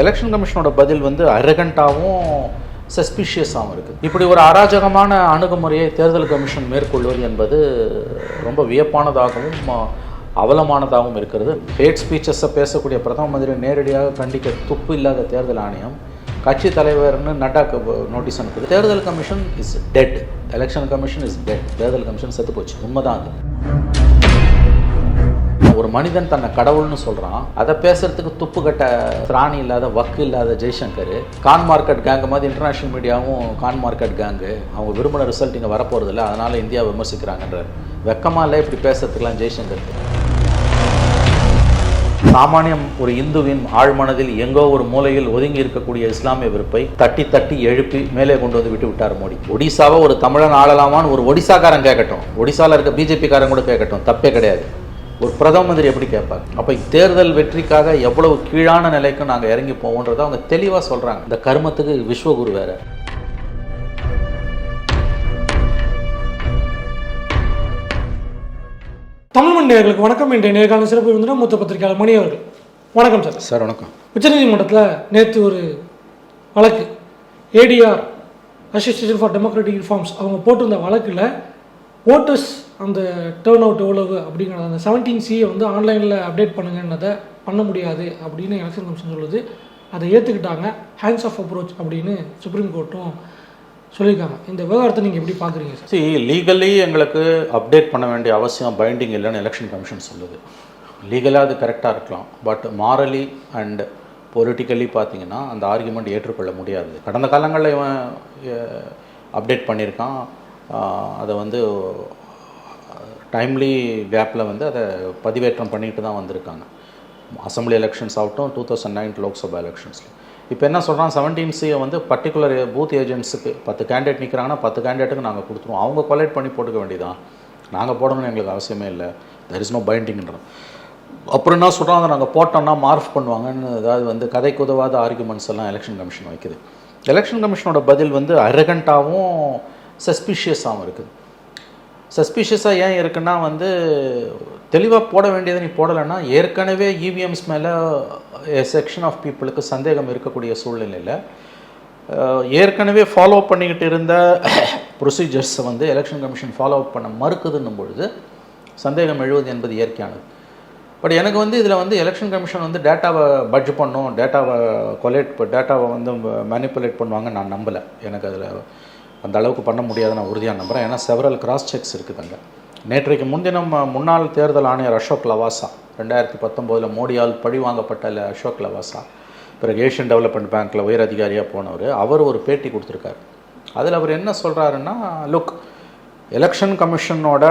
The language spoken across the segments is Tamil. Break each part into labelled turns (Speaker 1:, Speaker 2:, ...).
Speaker 1: எலெக்ஷன் கமிஷனோட பதில் வந்து அரகண்டாகவும் சஸ்பிஷியஸாகவும் இருக்குது இப்படி ஒரு அராஜகமான அணுகுமுறையை தேர்தல் கமிஷன் மேற்கொள்வது என்பது ரொம்ப வியப்பானதாகவும் அவலமானதாகவும் இருக்கிறது. ஹேட் ஸ்பீச்சஸை பேசக்கூடிய பிரதம மந்திரி நேரடியாக கண்டிக்க துப்பு இல்லாத தேர்தல் ஆணையம் கட்சி தலைவர்னு நட்டாக்கு நோட்டீஸ் அனுப்புது. தேர்தல் commission is dead election commission is dead தேர்தல் கமிஷன் செத்து போச்சு. உண்மைதான் அது. ஒரு மனிதன் தன்னை கடவுள்னு சொல்கிறான் அதை பேசுறதுக்கு துப்பு கட்ட திராணி இல்லாத வக்கு இல்லாத ஜெய்சங்கர் கான் மார்க்கெட் கேங்கு மாதிரி இன்டர்நேஷனல் மீடியாவும் கான் மார்க்கெட் கேங்கு அவங்க விரும்பின ரிசல்ட் இங்கே வரப்போகிறது இல்லை அதனால் இந்தியா விமர்சிக்கிறாங்கன்றார். வெக்கமாக இல்லை இப்படி பேசுறதுக்கெல்லாம் ஜெய்சங்கர். சாமானியம் ஒரு இந்துவின் ஆழ்மனதில் எங்கோ ஒரு மூலையில் ஒதுங்கி இருக்கக்கூடிய இஸ்லாமிய வெறுப்பை தட்டி தட்டி எழுப்பி மேலே கொண்டு வந்து விட்டு விட்டார் மோடி. ஒடிசாவை ஒரு தமிழன் ஆளலாமான்னு ஒரு ஒடிசாக்காரன் கேட்கட்டும். ஒடிசால இருக்க பிஜேபி காரன் கூட கேட்கட்டும். தப்பே கிடையாது. ஒரு பிரதம மந்திரி எப்படி கேட்பாங்க? அப்போ தேர்தல் வெற்றிக்காக எவ்வளவு கீழான நிலைக்கு நாங்கள் இறங்கி போவோன்றதை அவங்க தெளிவாக சொல்கிறாங்க இந்த கர்மத்துக்கு விஸ்வகுரு வேற.
Speaker 2: தமிழ் மணி நேயர்களுக்கு வணக்கம். இன்றைய நேர்காணல் சிறப்பு விருந்தினர் மூத்த பத்திரிகையாளர் மணி அவர்கள். வணக்கம் சார்.
Speaker 1: சார் வணக்கம்.
Speaker 2: உச்சநீதிமன்றத்தில் நேற்று ஒரு வழக்கு. ADR association for democratic reforms அவங்க போட்டிருந்த வழக்கில் ஓட்டர்ஸ் அந்த டேர்ன் அவுட் எவ்வளவு அப்படிங்கிறத அந்த செவன்டீன் சியை வந்து ஆன்லைனில் அப்டேட் பண்ணுங்கன்னதை பண்ண முடியாது அப்படின்னு எலெக்ஷன் கமிஷன் சொல்லுது. அதை ஏற்றுக்கிட்டாங்க ஹேண்ட்ஸ் ஆஃப் அப்ரோச் அப்படின்னு சுப்ரீம் கோர்ட்டும் சொல்லியிருக்காங்க. இந்த விவகாரத்தை நீங்கள் எப்படி பார்க்குறீங்க சார்
Speaker 1: சரி லீகலி எங்களுக்கு அப்டேட் பண்ண வேண்டிய அவசியம் பைண்டிங் இல்லைன்னு எலெக்ஷன் கமிஷன் சொல்லுது. லீகலாக அது கரெக்டாக இருக்கலாம். பட் மாரலி அண்ட் பொலிட்டிக்கலி பார்த்தீங்கன்னா அந்த ஆர்குமெண்ட் ஏற்றுக்கொள்ள முடியாது. கடந்த காலங்களில் இவன் அப்டேட் பண்ணியிருக்கான். அதை வந்து டைம்லி கேப்பில் வந்து அதை பதிவேற்றம் பண்ணிட்டு தான் வந்திருக்காங்க. அசம்பிளி எலெக்ஷன்ஸ் ஆகட்டும் டூ தௌசண்ட் நைன் லோக்சபா எலெக்ஷன்ஸில் இப்போ என்ன சொல்கிறான் செவன்டீன் சியை வந்து பர்டிகுலர் பூத் ஏஜென்ட்ஸுக்கு பத்து கேண்டிடேட் நிற்கிறாங்கன்னா பத்து கேண்டிடேட்டுக்கு நாங்கள் கொடுத்துருவோம். அவங்க கொலேட் பண்ணி போட்டுக்க வேண்டியதான் நாங்கள் போடணும்னு எங்களுக்கு அவசியமே இல்லை. தெர் இஸ் நோ பைண்டிங்ன்றோம் அப்புறம் என்ன சொல்கிறோம் அதை நாங்கள் போட்டோம்னா மார்ஃப் பண்ணுவாங்கன்னு அதாவது வந்து கதைக்கு உதவாத ஆர்குமெண்ட்ஸ் எல்லாம் எலெக்ஷன் கமிஷன் வைக்குது. எலெக்ஷன் கமிஷனோட பதில் வந்து அரகண்ட்டாகவும் சஸ்பிஷியஸாகவும் இருக்குது. சஸ்பிஷியஸாக ஏன் இருக்குன்னா வந்து தெளிவாக போட வேண்டியதை நீ போடலைன்னா ஏற்கனவே இவிஎம்ஸ் மேலே செக்ஷன் ஆஃப் பீப்புளுக்கு சந்தேகம் இருக்கக்கூடிய சூழ்நிலையில் ஏற்கனவே ஃபாலோ பண்ணிக்கிட்டு இருந்த ப்ரொசீஜர்ஸை வந்து எலெக்ஷன் கமிஷன் ஃபாலோ அப் பண்ண மறுக்குதுன்னும் பொழுது சந்தேகம் எழுவது என்பது இயற்கையானது. பட் எனக்கு வந்து இதில் வந்து எலெக்ஷன் கமிஷன் வந்து டேட்டாவை பட்ஜ் பண்ணும் டேட்டாவை கொலேட் டேட்டாவை வந்து மேனிப்புலேட் பண்ணுவாங்க நான் நம்பலை. எனக்கு அதில் அந்த அளவுக்கு பண்ண முடியாது நான் உறுதியாக நம்புகிறேன் ஏன்னா செவரல் கிராஸ் செக்ஸ் இருக்குதுங்க நேற்றைக்கு முன்தினம் முன்னாள் தேர்தல் ஆணையர் அசோக் லவாசா ரெண்டாயிரத்தி பத்தொம்போதில் மோடியால் பழி வாங்கப்பட்ட அசோக் லவாசா பிறகு ஏஷியன் டெவலப்மெண்ட் பேங்க்கில் உயர் அதிகாரியாக போனவர் அவர் ஒரு பேட்டி கொடுத்துருக்காரு. அதில் அவர் என்ன சொல்கிறாருன்னா லுக் எலெக்ஷன் கமிஷனோட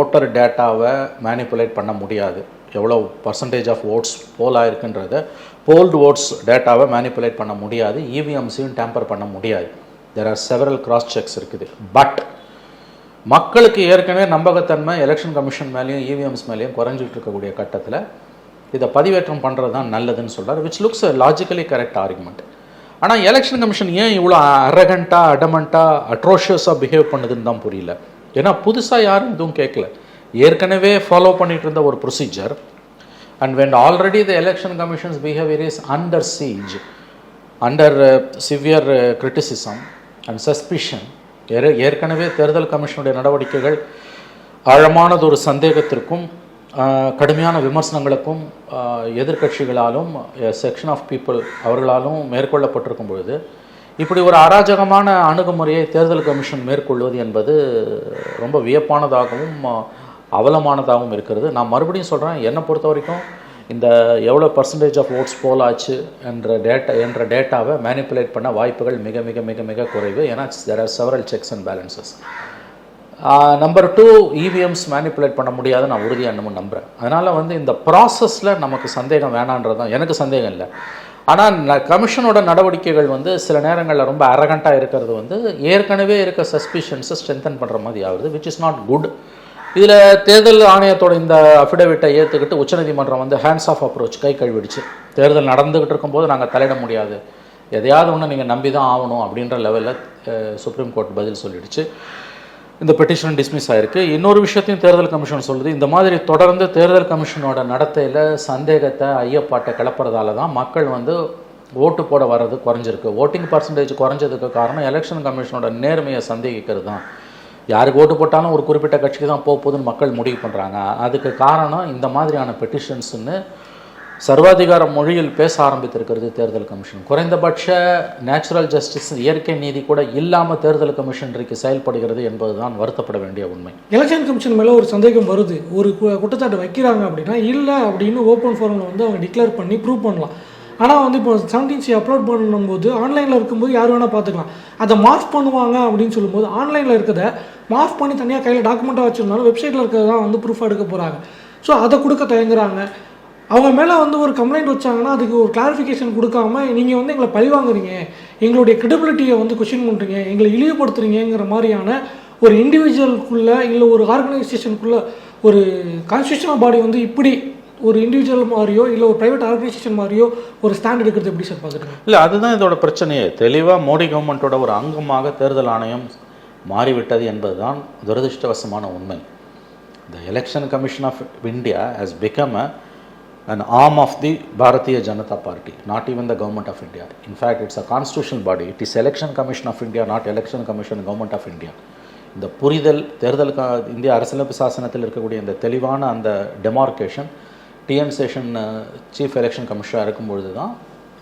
Speaker 1: ஓட்டர் டேட்டாவை மேனிப்புலேட் பண்ண முடியாது. எவ்வளோ பர்சன்டேஜ் ஆஃப் ஓட்ஸ் போல் ஆயிருக்குன்றத போல்டு ஓட்ஸ் டேட்டாவை மேனிப்புலேட் பண்ண முடியாது. இவிஎம்ஸையும் டேம்பர் பண்ண முடியாது. There are several cross checks இருக்குது. பட் மக்களுக்கு ஏற்கனவே நம்பகத்தன்மை எலெக்ஷன் கமிஷன் மேலேயும் இவிஎம்ஸ் மேலேயும் குறைஞ்சிட்டு இருக்கக்கூடிய கட்டத்தில் இதை பதிவேற்றம் பண்ணுறது தான் நல்லதுன்னு சொல்கிறார் which looks logically correct argument ஆனால் எலெக்ஷன் கமிஷன் ஏன் இவ்வளோ அரகண்ட்டாக அடமண்ட்டாக அட்ரோஷியஸாக பிஹேவ் பண்ணுதுன்னு தான் புரியல. ஏன்னா புதுசாக யாரும் எதுவும் கேட்கல. ஏற்கனவே ஃபாலோ பண்ணிட்டு இருந்த ஒரு procedure and when already the election commission's behaviour is under siege under severe criticism and suspicion ஏற்கனவே தேர்தல் கமிஷனுடைய நடவடிக்கைகள் ஆழமானது ஒரு சந்தேகத்திற்கும் கடுமையான விமர்சனங்களுக்கும் எதிர்கட்சிகளாலும் எதிர்க்கட்சிகளாலும் செக்ஷன் ஆஃப் பீப்புள் அவர்களாலும் மேற்கொள்ளப்பட்டிருக்கும் பொழுது இப்படி ஒரு அராஜகமான அணுகுமுறையை தேர்தல் கமிஷன் மேற்கொள்வது என்பது ரொம்ப வியப்பானதாகவும் அவலமானதாகவும் இருக்கிறது. நான் மறுபடியும் சொல்கிறேன் என்னை பொறுத்த வரைக்கும் இந்த எவ்வளோ பர்சன்டேஜ் ஆஃப் ஓட்ஸ் போல் ஆச்சு என்ற டேட்டா என்ற டேட்டாவை மேனிப்புலேட் பண்ண வாய்ப்புகள் மிக மிக மிக மிக குறைவு. ஏன்னா there are several checks and balances number two EVMs manipulate பண்ண முடியாது நான் உறுதியாக இன்னமும் நம்புகிறேன் அதனால் வந்து இந்த ப்ராசஸில் நமக்கு சந்தேகம் வேணான்றது தான். எனக்கு சந்தேகம் இல்லை. ஆனால் கமிஷனோட நடவடிக்கைகள் வந்து சில நேரங்களில் ரொம்ப அரகண்ட்டாக இருக்கிறது வந்து ஏற்கனவே இருக்க சஸ்பிஷன்ஸை ஸ்ட்ரென்தன் பண்ணுற மாதிரி ஆகுது விச் இஸ் நாட் குட் இதில் தேர்தல் ஆணையத்தோட இந்த அஃபிடவிட்டை ஏற்றுக்கிட்டு உச்சநீதிமன்றம் வந்து ஹேண்ட்ஸ் ஆஃப் அப்ரோச் கை கழுவிடுச்சு. தேர்தல் நடந்துக்கிட்டு இருக்கும்போது நாங்கள் தலையிட முடியாது. எதையாவது ஒன்று நீங்கள் நம்பி தான் ஆகணும் அப்படின்ற லெவலில் சுப்ரீம் கோர்ட் பதில் சொல்லிடுச்சு. இந்த பெட்டிஷன் டிஸ்மிஸ் ஆயிருக்கு. இன்னொரு விஷயத்தையும் தேர்தல் கமிஷன் சொல்லுது. இந்த மாதிரி தொடர்ந்து தேர்தல் கமிஷனோட நடத்தையில் சந்தேகத்தை ஐயப்பாட்டை கிளப்புறதால தான் மக்கள் வந்து ஓட்டு போட வர்றது குறைஞ்சிருக்கு. ஓட்டிங் பர்சன்டேஜ் குறைஞ்சதுக்கு காரணம் எலெக்ஷன் கமிஷனோட நேர்மையை சந்தேகிக்கிறது தான் யாருக்கு ஓட்டு போட்டாலும் ஒரு குறிப்பிட்ட கட்சிக்கு தான் போக போகுதுன்னு மக்கள் முடிவு பண்ணுறாங்க அதுக்கு காரணம் இந்த மாதிரியான பெட்டிஷன்ஸ்னு சர்வாதிகார மொழியில் பேச ஆரம்பித்திருக்கிறது தேர்தல் கமிஷன். குறைந்தபட்ச நேச்சுரல் ஜஸ்டிஸ் இயற்கை நீதி கூட இல்லாமல் தேர்தல் கமிஷன் இன்றைக்கு செயல்படுகிறது என்பதுதான் வருத்தப்பட வேண்டிய உண்மை.
Speaker 2: எலெக்ஷன் கமிஷன் மேலே ஒரு சந்தேகம் வருது. ஒரு கு- குற்றச்சாட்டு வைக்கிறாங்க அப்படின்னா இல்லை அப்படின்னு ஓப்பன் ஃபோரமில் வந்து அவங்க டிக்ளேர் பண்ணி ப்ரூவ் பண்ணலாம். ஆனால் வந்து இப்போ செவன்டீன் சி அப்லோட் பண்ணும்போது ஆன்லைனில் இருக்கும்போது யார் வேணால் பார்த்துக்கலாம். அதை மாஃப் பண்ணுவாங்க அப்படின்னு சொல்லும்போது ஆன்லைனில் இருக்கிறத மாஃப் பண்ணி தனியாக கையில் டாக்குமெண்ட்டாக வச்சுருந்தாலும் வெப்சைட்டில் இருக்கிறது தான் வந்து ப்ரூஃபாக எடுக்க போகிறாங்க ஸோ அதை கொடுக்க தயங்குறாங்க. அவங்க மேலே வந்து ஒரு கம்ப்ளைண்ட் வச்சாங்கன்னா அதுக்கு ஒரு கிளாரிஃபிகேஷன் கொடுக்காம நீங்கள் வந்து எங்களை பழிவாங்குறீங்க எங்களுடைய கிரெடிபிலிட்டியை வந்து கொஷின் பண்ணுறீங்க எங்களை இழிவுபடுத்துறீங்கிற மாதிரியான ஒரு இண்டிவிஜுவலுக்குள்ளே இல்லை ஒரு ஆர்கனைசேஷனுக்குள்ளே ஒரு கான்ஸ்டியூஷனல் பாடி வந்து இப்படி ஒரு இண்டிவிஜுவல் மாதிரியோ இல்லை ஒரு ப்ரைவேட் ஆர்கனைசேஷன் மாதிரியோ ஒரு ஸ்டாண்ட் எடுக்கிறது எப்படி சார் பார்க்குறீங்க
Speaker 1: இல்லை அதுதான் இதோட பிரச்சனையே. தெளிவாக மோடி கவர்மெண்ட்டோட ஒரு அங்கமாக தேர்தல் ஆணையம் மாறிவிட்டது என்பதுதான் துரதிருஷ்டவசமான உண்மை. The election commission of India has become a and arm of the Bharatiya Janata party not even the government of India in fact it's a a body it is election commission of India not election commission government of India இந்த புரிதல் தேர்தல் இந்திய அரசியலமைப்பு சாசனத்தில் இருக்கக்கூடிய இந்த தெளிவான அந்த demarcation T N Seshan chief election கமிஷனாக இருக்கும்பொழுது தான்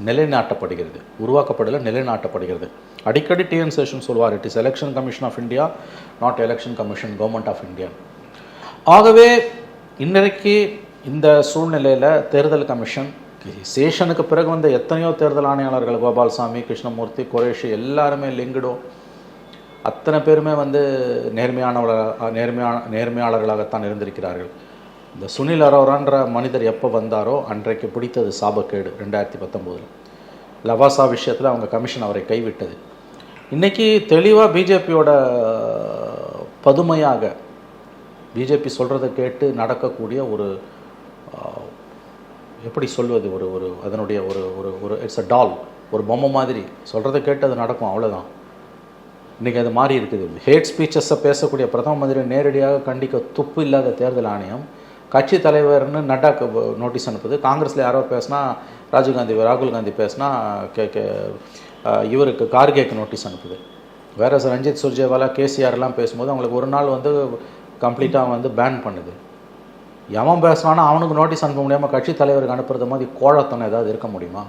Speaker 1: நிலைநாட்டப்படுகிறது. உருவாக்கப்படலை நிலைநாட்டப்படுகிறது. அடிக்கடி டிஎன் சேஷன் சொல்வார் it is election commission of India not election commission government of India ஆகவே இன்றைக்கு இந்த சூழ்நிலையில் தேர்தல் கமிஷன் சேஷனுக்கு பிறகு வந்த எத்தனையோ தேர்தல் ஆணையாளர்கள் கோபால்சாமி கிருஷ்ணமூர்த்தி குரேஷி எல்லாருமே லிங்கிடும். அத்தனை பேருமே வந்து நேர்மையானவர்களாக நேர்மையான நேர்மையாளர்களாகத்தான் இருந்திருக்கிறார்கள். இந்த சுனில் அரோரான்ற மனிதர் எப்போ வந்தாரோ அன்றைக்கு பிடித்தது சாபக்கேடு ரெண்டாயிரத்தி பத்தொம்போதில். லவாசா விஷயத்தில் அவங்க கமிஷன் அவரை கைவிட்டது. இன்றைக்கி தெளிவாக பிஜேபியோட பதுமையாக பிஜேபி சொல்கிறத கேட்டு நடக்கக்கூடிய ஒரு எப்படி சொல்வது ஒரு ஒரு அதனுடைய ஒரு ஒரு ஒரு இட்ஸ் அ டால் ஒரு பொம்மை மாதிரி. சொல்கிறத கேட்டு அது நடக்கும் அவ்வளோதான் இன்றைக்கி அது மாறி இருக்குது. ஹேட் ஸ்பீச்சஸை பேசக்கூடிய பிரதம மந்திரி நேரடியாக கண்டிக்க துப்பு இல்லாத தேர்தல் ஆணையம் கட்சி தலைவர்னு நட்டாக்கு நோட்டீஸ் அனுப்புது. காங்கிரஸில் யாரோ பேசினா ராஜீவ்காந்தி ராகுல் காந்தி பேசினா கே கே இவருக்கு கார்கேக்கு நோட்டீஸ் அனுப்புது. வேற ரஞ்சித் சுர்ஜேவாலா கேசிஆர்லாம் பேசும்போது அவங்களுக்கு ஒரு நாள் வந்து கம்ப்ளீட்டாக வந்து பேன் பண்ணுது. எவன் பேசுனானா அவனுக்கு நோட்டீஸ் அனுப்ப முடியாமல் கட்சி தலைவருக்கு அனுப்புறது மாதிரி கோழத்தனம் ஏதாவது இருக்க முடியுமா?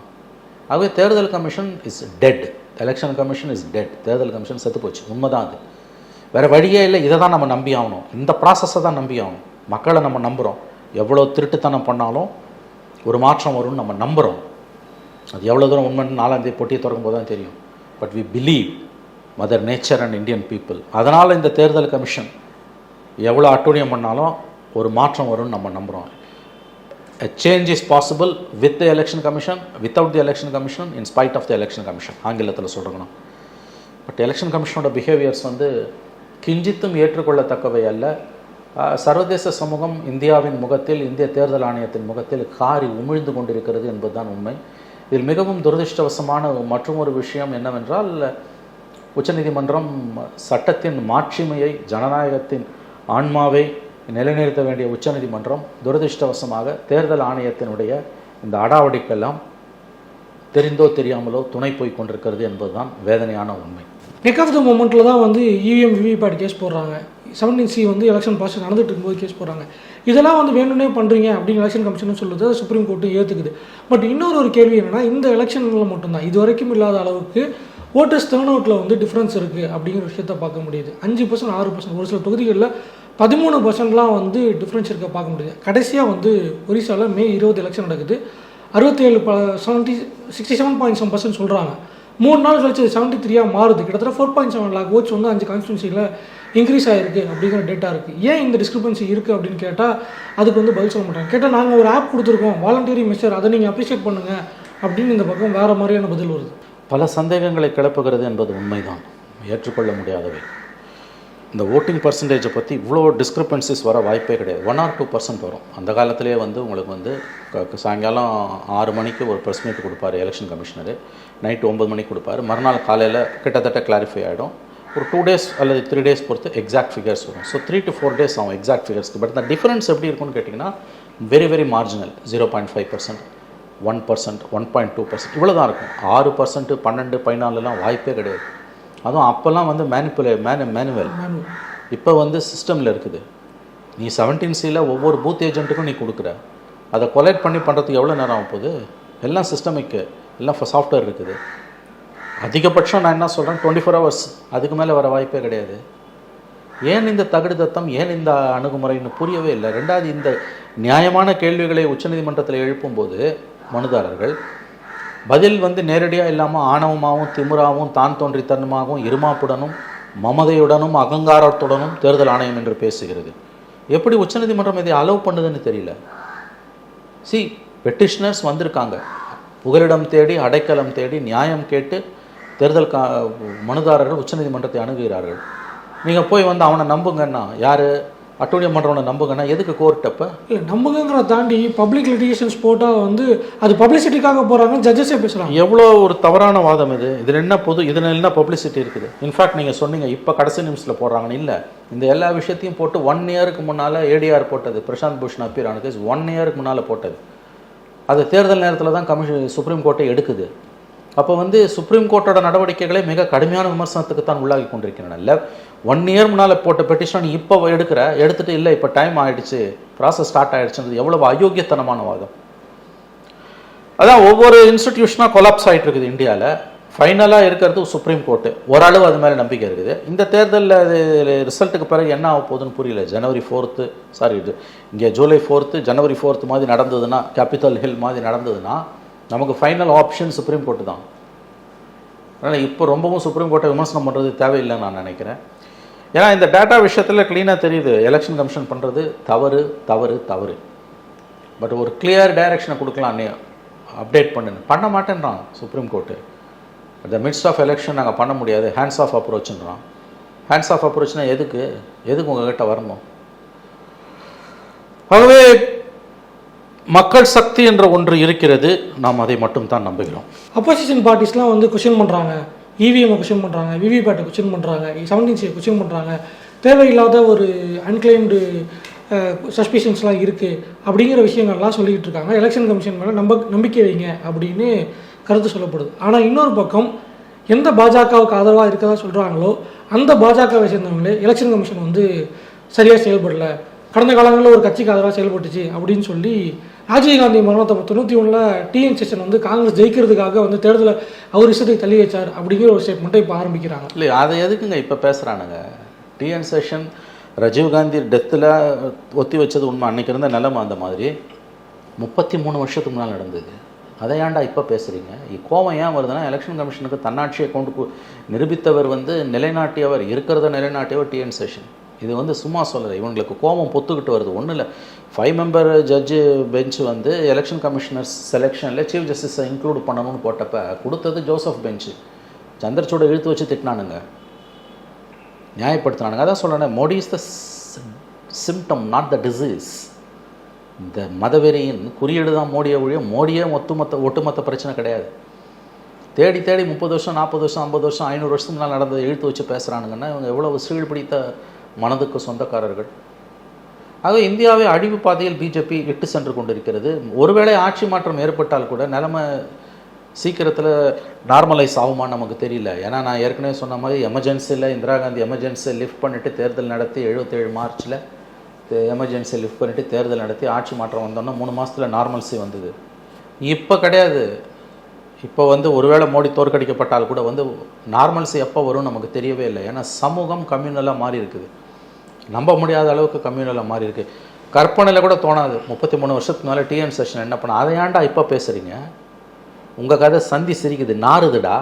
Speaker 1: ஆகவே தேர்தல் commission is dead election commission is dead தேர்தல் கமிஷன் செத்து போச்சு. உண்மைதான் அது. வேறு வழியே இல்லை. இதை தான் நம்ம நம்பி ஆகணும். இந்த ப்ராசஸை தான் நம்பி ஆகணும். மக்களை நம்ம நம்புகிறோம் எவ்வளோ திருட்டுத்தனம் பண்ணாலும் ஒரு மாற்றம் வரும்னு நம்ம நம்புகிறோம் அது எவ்வளோ தூரம் உண்மைன்னு நாலாந்தேதி போட்டியை திறக்கும் போது தான் தெரியும். But we believe mother nature and Indian people அதனால் இந்த தேர்தல் கமிஷன் எவ்வளோ அட்டூழியம் பண்ணாலும் ஒரு மாற்றம் வரும்னு நம்ம நம்புகிறோம் a is possible with with the election commission without the election commission in spite of the election ஆங்கிலத்தில் சொல்கிறோம் பட் எலெக்ஷன் கமிஷனோட பிஹேவியர்ஸ் வந்து கிஞ்சித்தும் ஏற்றுக்கொள்ளத்தக்கவை அல்ல சர்வதேச சமூகம் இந்தியாவின் முகத்தில் இந்திய தேர்தல் ஆணையத்தின் முகத்தில் காரி உமிழ்ந்து கொண்டிருக்கிறது என்பதுதான் உண்மை. இதில் மிகவும் துரதிருஷ்டவசமான மற்றும் ஒரு விஷயம் என்னவென்றால் உச்சநீதிமன்றம் சட்டத்தின் மாட்சிமையை ஜனநாயகத்தின் ஆன்மாவை நிலைநிறுத்த வேண்டிய உச்சநீதிமன்றம் துரதிருஷ்டவசமாக தேர்தல் ஆணையத்தினுடைய இந்த அடாவடிக்கெல்லாம் தெரிந்தோ தெரியாமலோ துணை போய் கொண்டிருக்கிறது என்பதுதான் வேதனையான உண்மை.
Speaker 2: நெக் ஆஃப் த மூமெண்ட்டில் தான் வந்து இவிஎம் விவிபேட் கேஸ் போடுறாங்க. செவன்டீன் சி வந்து எலெக்ஷன் ப்ராசஸ் நடந்துட்டு இருக்கும்போது கேஸ் போடுறாங்க. இதெல்லாம் வந்து வேணும்னே பண்ணுறீங்க அப்படின்னு எலெக்ஷன் கமிஷன் சொல்லுது சுப்ரீம் கோர்ட்டு ஏற்றுக்குது பட் இன்னொரு ஒரு கேள்வி என்னென்னா இந்த எலெக்ஷனில் மட்டும்தான். இது வரைக்கும் இல்லாத அளவுக்கு ஓட்டர்ஸ் டேர்ன் அவுட்டில் வந்து டிஃப்ரென்ஸ் இருக்குது அப்படிங்கிற விஷயத்த பார்க்க முடியுது. அஞ்சு பர்சன்ட் ஆறு பர்சன்ட் ஒரு சில தொகுதிகளில் பதிமூணு பர்சன்ட்லாம் வந்து டிஃப்ரென்ஸ் இருக்க பார்க்க முடியுது. கடைசியாக வந்து ஒரிசாவில் மே இருபது எலெக்ஷன் நடக்குது. அறுபத்தேழு ப seventy sixty seven point seven percent சொல்கிறாங்க மூணு நாள் கழிச்சு செவன்ட்டி த்ரீயாக மாறுது. கிட்டத்தட்ட four point seven lakh votes வந்து அஞ்சு கான்ஸ்டியூன்சியில் இன்க்ரீஸ் ஆகிருக்கு அப்படிங்கிற டேட்டா இருக்குது ஏன் இந்த டிஸ்கிரிபன்சி இருக்குது அப்படின்னு கேட்டால் அதுக்கு வந்து பதில் சொல்ல மாட்டாங்க. கேட்டால் நாங்கள் ஒரு ஆப் கொடுத்துருக்கோம். வாலண்டியரி மெஷர் அதை நீங்கள் அப்ரிஷியேட் பண்ணுங்கள் அப்படின்னு இந்த பக்கம் வேறு மாதிரியான பதில் வருது.
Speaker 1: பல சந்தேகங்களை கிளப்புகிறது என்பது உண்மைதான். ஏற்றுக்கொள்ள முடியாதவை. இந்த ஓட்டிங் பர்சன்டேஜை பற்றி இவ்வளோ டிஸ்கிரிப்பன்சிஸ் வர வாய்ப்பே கிடையாது. ஒன் ஆர் டூ பர்சன்ட் வரும். அந்த காலத்திலே வந்து உங்களுக்கு வந்து க- சாயங்காலம் ஆறு மணிக்கு ஒரு ப்ரெஸ் மீட் கொடுப்பாரு எலெக்ஷன் கமிஷனரு நைட்டு ஒம்பது மணிக்கு கொடுப்பாரு. மறுநாள் காலையில் கிட்டத்தட்ட கிளாரிஃபை ஆகிடும் ஒரு டூ டேஸ் அல்லது த்ரீ டேஸ் பொறுத்து எக்ஸாக்ட் ஃபிகர்ஸ் வரும். So three to four days ஆகும் எக்ஸாக்ட் ஃபிகர்ஸ்க்கு பட் இந்த டிஃபரன்ஸ் எப்படி இருக்கும்னு கேட்டிங்கன்னா very very marginal zero point five percent one percent one point two percent இவ்வளோ தான் இருக்கும். ஆறு பர்சன்ட் பன்னெண்டு பதினாலுலாம் வாய்ப்பே கிடையாது. அதுவும் அப்போல்லாம் வந்து மேனிப்புலே மேனு மேனுவல்
Speaker 2: மேனுவல்
Speaker 1: இப்போ வந்து சிஸ்டமில் இருக்குது. நீ செவன்டீன் சியில் ஒவ்வொரு பூத் ஏஜென்ட்டுக்கும் நீ கொடுக்குற. அதை கொலெக்ட் பண்ணி பண்ணுறதுக்கு எவ்வளோ நேரம் ஆகும் போகுது? எல்லாம் சிஸ்டமிக்கு எல்லாம் சாஃப்ட்வேர் இருக்குது. அதிகபட்சம் நான் என்ன சொல்கிறேன் டுவெண்ட்டி ஃபோர் ஹவர்ஸ் அதுக்கு மேலே வர வாய்ப்பே கிடையாது. ஏன் இந்த தகுடு தத்தம் ஏன் இந்த அணுகுமுறைன்னு புரியவே இல்லை. ரெண்டாவது இந்த நியாயமான கேள்விகளை உச்சநீதிமன்றத்தில் எழுப்பும்போது மனுதாரர்கள் பதில் வந்து நேரடியாக இல்லாமல் ஆணவமாகவும் திமுறாவும் தான் தோன்றித்தனமாகவும் இருமாப்புடனும் மமதையுடனும் அகங்காரத்துடனும் தேர்தல் ஆணையம் என்று பேசுகிறது. எப்படி உச்சநீதிமன்றம் இதை அலோவ் பண்ணுதுன்னு தெரியல. சி பெட்டிஷனர்ஸ் வந்திருக்காங்க. புகலிடம் தேடி அடைக்கலம் தேடி நியாயம் கேட்டு தேர்தல் கா மனுதாரர்கள் உச்சநீதிமன்றத்தை அணுகுகிறார்கள். நீங்கள் போய் வந்து அவனை நம்புங்கன்னா யார்? அட்டோனியம் பண்ணுறவனை நம்புங்கன்னா எதுக்கு கோர்ட் அப்போ?
Speaker 2: இல்லை நம்புங்கிறத தாண்டி பப்ளிக் லிட்டிகேஷன்ஸ் போட்டால் வந்து அது பப்ளிசிட்டிக்காக போகிறாங்க ஜட்ஜஸே பேசுகிறாங்க
Speaker 1: எவ்வளோ ஒரு தவறான வாதம் இது. இதில் என்ன பொது இதில் என்ன பப்ளிசிட்டி இருக்குது? இன்ஃபேக்ட் நீங்கள் சொன்னீங்க இப்போ கடைசி நிமிஷத்தில் போடுறாங்கன்னு. இல்லை இந்த எல்லா விஷயத்தையும் போட்டு ஒன் இயருக்கு முன்னால் ஏடிஆர் போட்டது. பிரசாந்த் பூஷன் அப்பீர் ஆன கேஸ் ஒன் இயருக்கு முன்னால் போட்டது. அது தேர்தல் நேரத்தில் தான் கமிஷன் சுப்ரீம் கோர்ட்டை எடுக்குது. அப்போ வந்து சுப்ரீம் கோர்ட்டோட நடவடிக்கைகளை மிக கடுமையான விமர்சனத்துக்கு தான் உள்ளாகி கொண்டிருக்கின்றன. இல்லை ஒன் இயர் முன்னால் போட்ட பெட்டிஷன் இப்போ எடுக்கிற எடுத்துகிட்டு இல்லை இப்போ டைம் ஆகிடுச்சு ப்ராசஸ் ஸ்டார்ட் ஆகிடுச்சுன்றது எவ்வளவு அயோக்கியத்தனமான வாதம். அதான் ஒவ்வொரு இன்ஸ்டிடியூஷனாக கொலாப்ஸ் ஆகிட்டு இருக்குது இந்தியாவில் ஃபைனலாக இருக்கிறது சுப்ரீம் கோர்ட்டு ஓரளவு அது மேலே நம்பிக்கை இருக்குது. இந்த தேர்தலில் ரிசல்ட்டுக்கு பிறகு என்ன ஆக போகுதுன்னு புரியல. ஜனவரி ஃபோர்த்து சாரி இது இங்கே ஜூலை ஃபோர்த்து ஜனவரி ஃபோர்த்து மாதிரி நடந்ததுன்னா கேபிட்டல் ஹில் மாதிரி நடந்ததுன்னா நமக்கு ஃபைனல் ஆப்ஷன் சுப்ரீம் கோர்ட்டு தான். அதனால் இப்போ ரொம்பவும் சுப்ரீம் கோர்ட்டை விமர்சனம் பண்ணுறது தேவையில்லைன்னு நான் நினைக்கிறேன். ஏன்னா இந்த டேட்டா விஷயத்தில் க்ளீனாக தெரியுது. எலெக்ஷன் கமிஷன் பண்ணுறது தவறு தவறு தவறு. பட் ஒரு கிளியர் டைரக்ஷனை கொடுக்கலாம். அப்டேட் பண்ணுன்னு பண்ண. மாட்டேன்றான் supreme court the midst of election நாங்கள் பண்ண முடியாது. ஹேண்ட்ஸ் ஆஃப் அப்ரோச்சுன்றோம் ஹேண்ட்ஸ் ஆஃப் அப்ரோச்னா எதுக்கு? எதுக்கு உங்ககிட்ட வரணும்? ஆகவே மக்கள் சக்தி என்ற ஒன்று இருக்கிறது. நாம் அதை மட்டும் தான் நம்புகிறோம்.
Speaker 2: அப்போசிஷன் பார்ட்டிஸ்லாம் வந்து கொஷின் பண்ணுறாங்க இவிஎம்மை கொஷின் பண்ணுறாங்க விவிபேட்டை கொஷின் பண்ணுறாங்க செவன்டீன் e சியை கொஷின் பண்ணுறாங்க தேவையில்லாத ஒரு அன்கிளைம்டு சஸ்பிஷன்ஸ்லாம் இருக்குது அப்படிங்கிற விஷயங்கள்லாம் சொல்லிக்கிட்டு இருக்காங்க. எலெக்ஷன் கமிஷன் மேலே நம்ப நம்பிக்கை வைங்க அப்படின்னு கருத்து சொல்லப்படுது. ஆனால் இன்னொரு பக்கம் எந்த பாஜகவுக்கு ஆதரவாக இருக்கதா சொல்கிறாங்களோ அந்த பாஜகவை சேர்ந்தவங்களே எலெக்ஷன் கமிஷன் வந்து சரியாக செயல்படல. கடந்த காலங்களில் ஒரு கட்சிக்கு ஆதரவாக செயல்பட்டுச்சு அப்படின்னு சொல்லி ராஜீவ்காந்தி மரணத்தை தொண்ணூற்றி ஒன்றில் டிஎன் செஷன் வந்து காங்கிரஸ் ஜெயிக்கிறதுக்காக வந்து தேர்தலை அவர் இஷ்டத்துக்கு தள்ளி வச்சார் அப்படிங்கிற ஒரு ஸ்டேட்மெண்ட்டை இப்போ ஆரம்பிக்கிறாங்க.
Speaker 1: இல்லை அதை எதுக்குங்க இப்போ பேசுகிறானுங்க டிஎன் செஷன் ராஜீவ்காந்தி டெத்தில் ஒத்தி வச்சது உண்மை அன்னைக்கு இருந்த நிலமை அந்த மாதிரி. முப்பத்தி மூணு வருஷத்துக்கு முன்னால் நடந்தது. அதை ஏன்டா இப்போ பேசுகிறீங்க கோவம் ஏன் வருதுன்னா எலெக்ஷன் கமிஷனுக்கு தன்னாட்சியை கொண்டு நிரூபித்தவர் வந்து நிலைநாட்டியவர் இருக்கிறத நிலைநாட்டியவர் டிஎன் செஷன் இது வந்து சும்மா சொல்லலை. இவங்களுக்கு கோபம் பொத்துக்கிட்டு வருது. ஒன்றும் இல்லை. ஃபைவ் மெம்பர் ஜட்ஜு பெஞ்ச் வந்து எலெக்ஷன் கமிஷனர் செலெக்ஷனில் சீஃப் ஜஸ்டிஸை இன்க்ளூட் பண்ணணும்னு போட்டப்ப கொடுத்தது ஜோசப் பெஞ்சு சந்திரச்சூட இழுத்து வச்சு திட்டினானுங்க. நியாயப்படுத்தினானுங்க. அதான் சொல்கிறேன் Modi is the symptom not the disease இந்த மதவெறியின் குறியீடு தான் மோடியை ஒழிய மோடியே ஒத்துமொத்த ஒட்டுமொத்த பிரச்சனை கிடையாது. தேடி தேடி முப்பது வருஷம் நாற்பது வருஷம் ஐம்பது வருஷம் ஐநூறு வருஷத்துக்கு மேலே நடந்ததை இழுத்து வச்சு பேசுகிறானுங்கன்னா இவங்க எவ்வளவு சீழ் பிடித்த மனதுக்கு சொந்தக்காரர்கள். ஆக இந்தியாவை அழிவு பாதையில் பிஜேபி இட்டு சென்று கொண்டிருக்கிறது. ஒருவேளை ஆட்சி மாற்றம் ஏற்பட்டால் கூட நிலைமை சீக்கிரத்தில் நார்மலைஸ் ஆகுமான்னு நமக்கு தெரியல. ஏன்னா நான் ஏற்கனவே சொன்ன மாதிரி எமர்ஜென்சியில் இந்திரா காந்தி எமர்ஜென்சியை லிஃப்ட் பண்ணிவிட்டு தேர்தல் நடத்தி எழுபத்தேழு மார்ச்சில் எமர்ஜென்சியை லிஃப்ட் பண்ணிவிட்டு தேர்தல் நடத்தி ஆட்சி மாற்றம் வந்தோன்னா மூணு மாதத்தில் நார்மல்சி வந்தது. இப்போ கிடையாது. இப்போ வந்து ஒருவேளை மோடி தோற்கடிக்கப்பட்டால் கூட வந்து நார்மல்சி எப்போ வரும் நமக்கு தெரியவே இல்லை. ஏன்னா சமூகம் கம்யூனலாக மாறி இருக்குது. நம்ப முடியாத அளவுக்கு கம்யூனலாக மாறி இருக்குது கற்பனையில் கூட தோணாது. முப்பத்தி மூணு வருஷத்துக்கு மேலே டிஎன் செஷன் என்ன பண்ண அதை ஏன்டா இப்போ பேசுகிறீங்க உங்கள் கதை சந்தி சிரிக்குது. நாறுதுடா.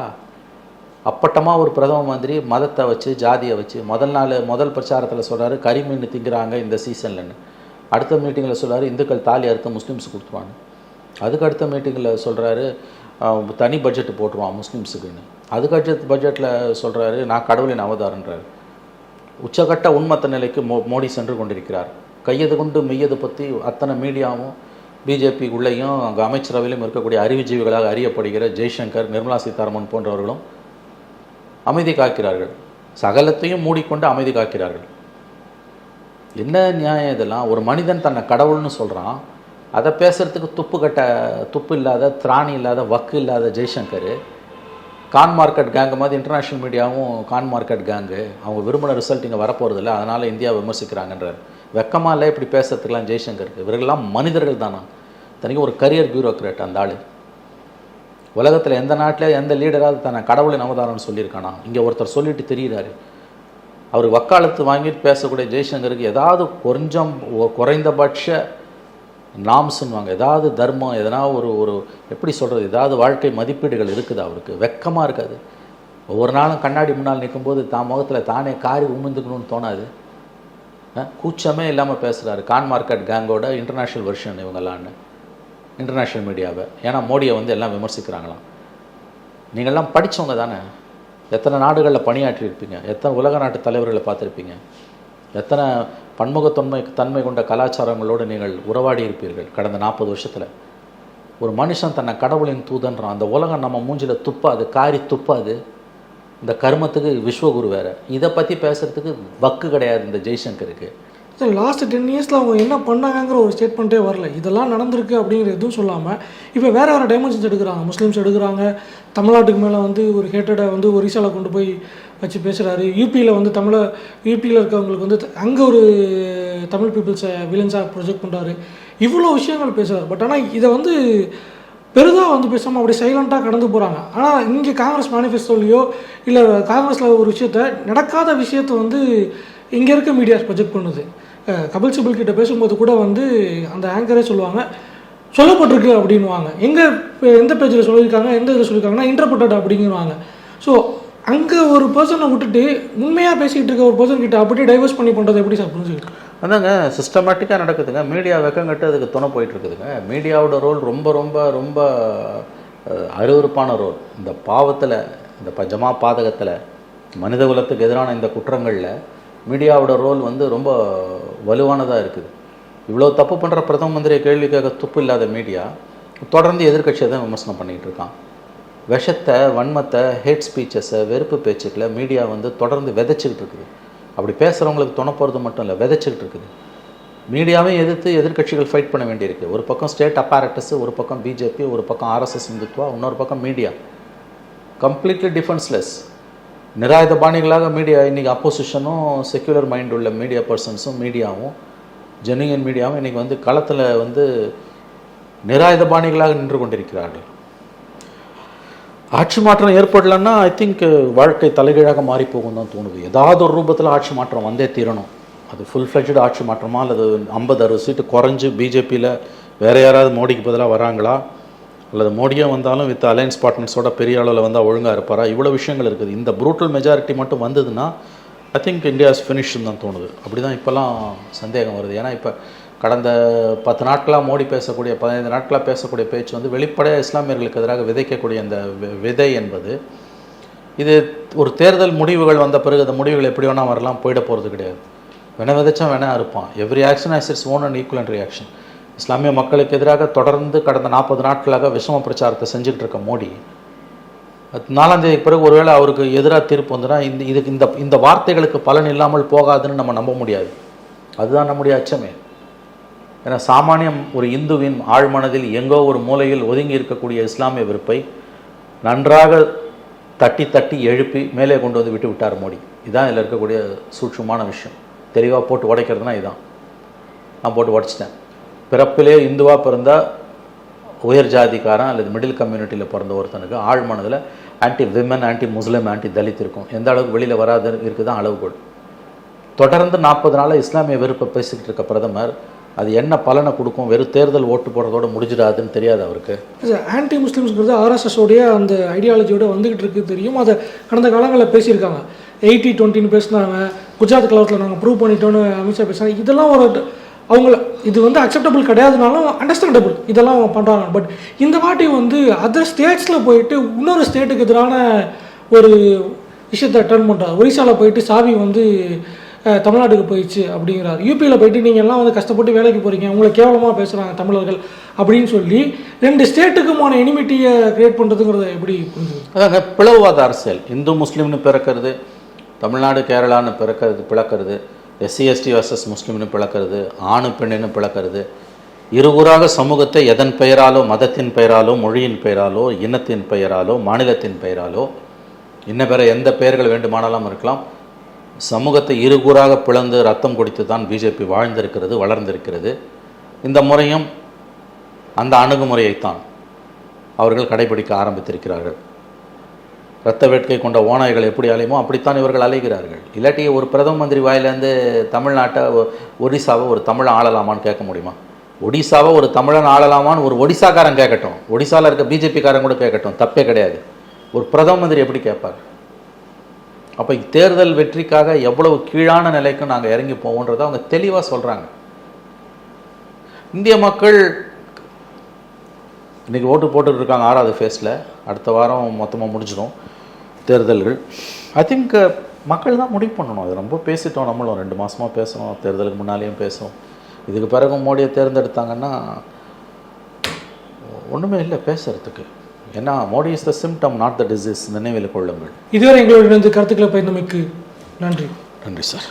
Speaker 1: அப்பட்டமாக ஒரு பிரதம மந்திரி மதத்தை வச்சு ஜாதியை வச்சு முதல் நாள் முதல் பிரச்சாரத்தில் சொல்கிறாரு கரிமீன் திங்கிறாங்க இந்த சீசன்லன்னு. அடுத்த மீட்டிங்கில் சொல்கிறாரு இந்துக்கள் தாலி அறுத்து முஸ்லீம்ஸ் கொடுத்துருவாங்க. அதுக்கு அடுத்த மீட்டிங்கில் சொல்கிறாரு தனி பட்ஜெட் போட்டுருவான் முஸ்லீம்ஸுக்குன்னு. அதுக்கு அடுத்த பட்ஜெட்டில் சொல்கிறாரு நான் கடவுளின் அவதாரன்றார். உச்சகட்ட உண்மத்த நிலைக்கு மோ மோடி சென்று கொண்டிருக்கிறார். கையது கொண்டு மெய்யது பற்றி அத்தனை மீடியாவும் பிஜேபி உள்ளேயும் அங்கே அமைச்சரவையிலும் இருக்கக்கூடிய அறிவுஜீவிகளாக அறியப்படுகிற ஜெய்சங்கர் நிர்மலா சீதாராமன் போன்றவர்களும் அமைதி காக்கிறார்கள். சகலத்தையும் மூடிக்கொண்டு அமைதி காக்கிறார்கள். என்ன நியாயம் இதெல்லாம்? ஒரு மனிதன் தன்னை கடவுள்னு சொல்கிறான் அதை பேசுகிறதுக்கு துப்பு கட்ட துப்பு இல்லாத திராணி இல்லாத வக்கு இல்லாத ஜெய்சங்கர். கான் மார்க்கெட் கேங்கு மாதிரி இன்டர்நேஷ்னல் மீடியாவும் கான் மார்க்கெட் கேங்கு அவங்க விரும்பின ரிசல்ட் இங்கே வரப்போகிறதில்ல அதனால் இந்தியா விமர்சிக்கிறாங்கன்றார். வெக்கமாக இல்லை இப்படி பேசுறதுக்கெல்லாம் ஜெய்சங்கருக்கு. இவர்கள்லாம் மனிதர்கள் தானா? தனிக்கு ஒரு கரியர் பியூரோக்ராட் அந்த ஆள். உலகத்தில் எந்த நாட்டில் எந்த லீடராக தன்னை கடவுளின் அவதாரம்னு சொல்லியிருக்கானா இங்கே ஒருத்தர் சொல்லிட்டு தெரிகிறாரு அவர் வக்காலத்து வாங்கிட்டு பேசக்கூடிய ஜெய்சங்கருக்கு ஏதாவது கொஞ்சம் குறைந்தபட்ச நாம்ஸ்ன்னுவாங்க. ஏதாவது தர்மம் எதனா ஒரு ஒரு எப்படி சொல்கிறது ஏதாவது வாழ்க்கை மதிப்பீடுகள் இருக்குது அவருக்கு. வெக்கமாக இருக்காது. ஒவ்வொரு நாளும் கண்ணாடி முன்னால் நிற்கும்போது தான் முகத்தில் தானே காரி உமிழ்ந்துக்கணும்னு தோணாது. கூச்சமே இல்லாமல் பேசுகிறாரு கான் மார்க்கெட் கேங்கோட இன்டர்நேஷ்னல் வெர்ஷன் இவங்கெல்லாம்னு இன்டர்நேஷ்னல் மீடியாவை ஏன்னா மோடியை வந்து எல்லாம் விமர்சிக்கிறாங்களாம். நீங்கள்லாம் படித்தவங்க தானே. எத்தனை நாடுகளில் பணியாற்றியிருப்பீங்க? எத்தனை உலக நாட்டு தலைவர்களை பார்த்துருப்பீங்க? எத்தனை பன்முகத்தன்மை தன்மை கொண்ட கலாச்சாரங்களோடு நீங்கள் உறவாடி இருப்பீர்கள் கடந்த நாற்பது வருஷத்தில்? ஒரு மனுஷன் தன்னை கடவுளின் தூதன்றான். அந்த உலகம் நம்ம மூஞ்சில் துப்பாது காரி துப்பாது. இந்த கர்மத்துக்கு விஸ்வகுரு வேற. இதை பற்றி பேசுகிறதுக்கு வக்கு கிடையாது இந்த ஜெய்சங்கருக்கு.
Speaker 2: லாஸ்ட் டென் இயர்ஸில் அவங்க என்ன பண்ணாங்கங்கிற ஒரு ஸ்டேட்மெண்ட்டே வரல. இதெல்லாம் நடந்திருக்கு அப்படிங்கிற எதுவும் சொல்லாமல் இப்போ வேறு வேறு டைமென்ஷன்ஸ் எடுக்கிறாங்க. முஸ்லீம்ஸ் எடுக்கிறாங்க. தமிழ்நாட்டுக்கு மேலே வந்து ஒரு ஹேட்டடை வந்து ஒரிசாவில் கொண்டு போய் வச்சு பேசுகிறாரு யூபியில் வந்து தமிழ யூபியில் இருக்கவங்களுக்கு வந்து அங்கே ஒரு தமிழ் பீப்புள்ஸை வில்லன்ஸாக ப்ரொஜெக்ட் பண்ணுறாரு இவ்வளோ விஷயங்கள் பேசுகிறார் பட் ஆனால் இதை வந்து பெரிதாக வந்து பேசாமல் அப்படியே சைலண்ட்டாக கடந்து போகிறாங்க ஆனால் இங்கே காங்கிரஸ் மேனிஃபெஸ்டோலையோ இல்லை காங்கிரஸில் ஒரு விஷயத்த நடக்காத விஷயத்த வந்து இங்கே இருக்க மீடியாஸ் ப்ரொஜெக்ட் பண்ணுது. கபில் சிபில் கிட்ட பேசும்போது கூட வந்து அந்த ஆங்கரே சொல்லுவாங்க சொல்லப்பட்டிருக்கு அப்படின்வாங்க எங்கே எந்த பேஜில் சொல்லியிருக்காங்க எந்த இதில் சொல்லியிருக்காங்கன்னா இன்டர்பிரட்டட் அப்படிங்கிறாங்க ஸோ அங்கே ஒரு பர்சனை விட்டுட்டு உண்மையாக பேசிகிட்டு இருக்க ஒரு பர்சன் கிட்ட அப்படியே டைவர்ஸ் பண்ணி பண்ணுறது எப்படி சார் புரிஞ்சுக்கிட்டு
Speaker 1: அதாங்க சிஸ்டமேட்டிக்காக நடக்குதுங்க. மீடியா வெக்கங்கட்டு அதுக்கு துணை போயிட்டு இருக்குதுங்க மீடியாவோட ரோல் ரொம்ப ரொம்ப ரொம்ப அருவறுப்பான அருவருப்பான ரோல் இந்த பாவத்தில் இந்த பஞ்சமா பாதகத்தில் மனித குலத்துக்கு எதிரான இந்த குற்றங்களில் மீடியாவோட ரோல் வந்து ரொம்ப வலுவானதாக இருக்குது. இவ்வளோ தப்பு பண்ணுற பிரதம மந்திரியை கேள்வி கேட்க துப்பு இல்லாத மீடியா தொடர்ந்து எதிர்க்கட்சியை தான் விமர்சனம் பண்ணிகிட்டு இருக்கான். விஷத்தை வன்மத்தை ஹேட் ஸ்பீச்சஸை வெறுப்பு பேச்சுக்களை மீடியா வந்து தொடர்ந்து விதைச்சிக்கிட்டு இருக்குது. அப்படி பேசுகிறவங்களுக்கு துணை போகிறது மட்டும் இல்லை விதைச்சிக்கிட்டு இருக்குது. மீடியாவே எதிர்த்து எதிர்க்கட்சிகள் ஃபைட் பண்ண வேண்டியிருக்கு. ஒரு பக்கம் ஸ்டேட் அப்பாரட்டஸ் ஒரு பக்கம் பிஜேபி ஒரு பக்கம் ஆர்எஸ்எஸ் இந்துத்வா இன்னொரு பக்கம் மீடியா கம்ப்ளீட்லி டிஃபென்ஸ்லெஸ் நிராயுத பாணிகளாக மீடியா இன்றைக்கி அப்போசிஷனும் செக்யுலர் மைண்ட் உள்ள மீடியா பர்சன்ஸும் மீடியாவும் ஜெனுயன் மீடியாவும் இன்றைக்கி வந்து களத்தில் வந்து நிராயுத பாணிகளாக நின்று கொண்டிருக்கிறார்கள். ஆட்சி மாற்றம் ஏற்படலன்னா ஐ திங்க் வாழ்க்கை தலைகீழாக மாறி போகும் தான் தோணுது. ஏதாவது ஒரு ரூபத்தில் ஆட்சி மாற்றம் வந்தே தீரணும். அது ஃபுல் ஃப்ளெஜ்டு ஆட்சி மாற்றமா அல்லது ஐம்பது அறுபது சீட்டு குறைஞ்சு பிஜேபியில் வேற யாராவது மோடிக்கு பதிலாக வராங்களா? அல்லது மோடியே வந்தாலும் வித் அலையன்ஸ் பார்ட்னர்ஸோட பெரிய அளவில் வந்தால் ஒழுங்காக இருப்பாரா? இவ்வளோ விஷயங்கள் இருக்குது. இந்த ப்ரூட்டல் மெஜாரிட்டி மட்டும் வந்ததுன்னா ஐ திங்க் இந்தியாஸ் ஃபினிஷ்னு தான் தோணுது. அப்படி தான் இப்போல்லாம் சந்தேகம் வருது. ஏன்னா இப்போ கடந்த பத்து நாட்களாக மோடி பேசக்கூடிய பதினைந்து நாட்களாக பேசக்கூடிய பேச்சு வந்து வெளிப்படையாக இஸ்லாமியர்களுக்கு எதிராக விதைக்கக்கூடிய அந்த விதை என்பது இது ஒரு தேர்தல் முடிவுகள் வந்த பிறகு அந்த முடிவுகள் எப்படி வேணால் வரலாம் போயிட போகிறது கிடையாது. வேணா விதைச்சா வேணா இருப்பான் every action has its own and equal reaction இஸ்லாமிய மக்களுக்கு எதிராக தொடர்ந்து கடந்த நாற்பது நாட்களாக விஷம பிரச்சாரத்தை செஞ்சுக்கிட்டு இருக்க மோடி நாலாந்தேதிக்கு பிறகு ஒருவேளை அவருக்கு எதிராக தீர்ப்பு வந்துன்னா இந்த இதுக்கு இந்த இந்த வார்த்தைகளுக்கு பலன் இல்லாமல் போகாதுன்னு நம்ம நம்ப முடியாது. அதுதான் நம்முடைய அச்சமே. ஏன்னா சாமானியம் ஒரு இந்துவின் ஆழ்மனதில் எங்கோ ஒரு மூலையில் ஒதுங்கி இருக்கக்கூடிய இஸ்லாமிய வெறுப்பை நன்றாக தட்டி தட்டி எழுப்பி மேலே கொண்டு வந்து விட்டு விட்டார் மோடி. இதான் இதில் இருக்கக்கூடிய சூட்சமான விஷயம். தெளிவாக போட்டு உடைக்கிறதுனா இதுதான் நான் போட்டு உடைச்சிட்டேன். பிறப்பிலே இந்துவாக பிறந்தால் உயர் ஜாதிக்காரன் அல்லது மிடில் கம்யூனிட்டியில் பிறந்த ஒருத்தனுக்கு ஆழ் மனதில் anti women anti Muslim anti Dalit இருக்கும். எந்த அளவுக்கு வெளியில் வராது இருக்குது தான் அளவுகோல். தொடர்ந்து நாற்பது நாளாக இஸ்லாமிய வெறுப்பை பேசிக்கிட்டு இருக்க பிரதமர் அது என்ன பலனை கொடுக்கும்? வெறும் தேர்தல் ஓட்டு போடுறதோட முடிஞ்சிடாதுன்னு தெரியாது அவருக்கு.
Speaker 2: ஆன்டி முஸ்லீம்ஸ்ங்கிறது ஆர்எஸ்எஸோடைய அந்த ஐடியாலஜியோட வந்துகிட்டு இருக்கு தெரியும். அதை கடந்த காலங்களில் பேசியிருக்காங்க. எயிட்டி டுவெண்ட்டின்னு பேசினாங்க. குஜராத் கலவரத்தில் நாங்கள் ப்ரூவ் பண்ணிட்டோன்னு அமித்ஷா பேசினாங்க. இதெல்லாம் ஒரு அவங்கள இது வந்து அக்செப்டபிள் கிடையாதுனாலும் அண்டர்ஸ்டாண்டபிள் இதெல்லாம் அவங்க பண்ணுறாங்க பட் இந்த வாட்டி வந்து அதர் ஸ்டேட்ஸில் போயிட்டு இன்னொரு ஸ்டேட்டுக்கு எதிரான ஒரு விஷயத்தை டர்ன் பண்ணுறாரு ஒரிசாவில் போயிட்டு சாவி வந்து தமிழ்நாட்டுக்கு போயிடுச்சு அப்படிங்கிறார். யூபியில் போயிட்டு நீங்கள் எல்லாம் வந்து கஷ்டப்பட்டு வேலைக்கு போகிறீங்க உங்களை கேவலமாக பேசுகிறாங்க தமிழர்கள் அப்படின்னு சொல்லி ரெண்டு ஸ்டேட்டுக்குமான எனிமிட்டியை கிரியேட் பண்ணுறதுங்கிறத எப்படி
Speaker 1: அதாங்க பிளவுவாத அரசியல். இந்து முஸ்லீம்னு பிறக்கிறது தமிழ்நாடு கேரளான்னு பிறக்கிறது பிளக்கிறது. எஸ்சி எஸ்டி வர்சஸ் முஸ்லீம்னு பிளக்கிறது ஆணு பெண்ணுன்னு பிளக்கிறது. இருகூறாக சமூகத்தை எதன் பெயராலோ மதத்தின் பெயராலோ மொழியின் பெயராலோ இனத்தின் பெயராலோ மாநிலத்தின் பெயராலோ இன்ன பிற எந்த பெயர்கள் வேண்டுமானாலும் இருக்கலாம். சமூகத்தை இருகூறாக பிளந்து ரத்தம் குடித்து தான் பிஜேபி வாழ்ந்திருக்கிறது வளர்ந்திருக்கிறது. இந்த முறையும் அந்த அணுகுமுறையைத்தான் அவர்கள் கடைபிடிக்க ஆரம்பித்திருக்கிறார்கள். ரத்த வேட்கை கொண்ட ஓநாய்கள் எப்படி அலையுமோ அப்படித்தான் இவர்கள் அலைகிறார்கள் இல்லாட்டி ஒரு பிரதம மந்திரி வாயிலேருந்து தமிழ்நாட்டை ஒரிசாவை ஒடிசாவை ஒரு தமிழை ஆளலாமான்னு கேட்க முடியுமா? ஒடிசாவை ஒரு தமிழன் ஆளலாமான்னு ஒரு ஒடிசாக்காரன் கேட்கட்டும். ஒடிசாவில் இருக்க பிஜேபிக்காரன் கூட கேட்கட்டும். தப்பே கிடையாது. ஒரு பிரதம மந்திரி எப்படி கேட்பார்? அப்போ தேர்தல் வெற்றிக்காக எவ்வளவு கீழான நிலைக்கும் நாங்கள் இறங்கி போவோன்றதை அவங்க தெளிவாக சொல்கிறாங்க இந்திய மக்கள் இன்றைக்கி ஓட்டு போட்டுட்டு இருக்காங்க ஆறாவது ஃபேஸில் அடுத்த வாரம் மொத்தமாக முடிஞ்சிடும். தேர்தல்கள். ஐ திங்க் மக்கள் தான் முடிவு பண்ணணும். அது ரொம்ப பேசிட்டோம் நம்மளும். ரெண்டு மாதமாக பேசணும் தேர்தலுக்கு முன்னாலேயும் பேசுவோம் இதுக்கு பிறகு மோடியை தேர்ந்தெடுத்தாங்கன்னா ஒன்றுமே இல்லை பேசுறதுக்கு. ஏன்னா Modi is the symptom not the disease நினைவில் கொள்ளுங்கள்.
Speaker 2: இதுவரை எங்களோட இணைந்து கருத்துக்களை பகிர்ந்தமைக்கு நன்றி.
Speaker 1: நன்றி சார்.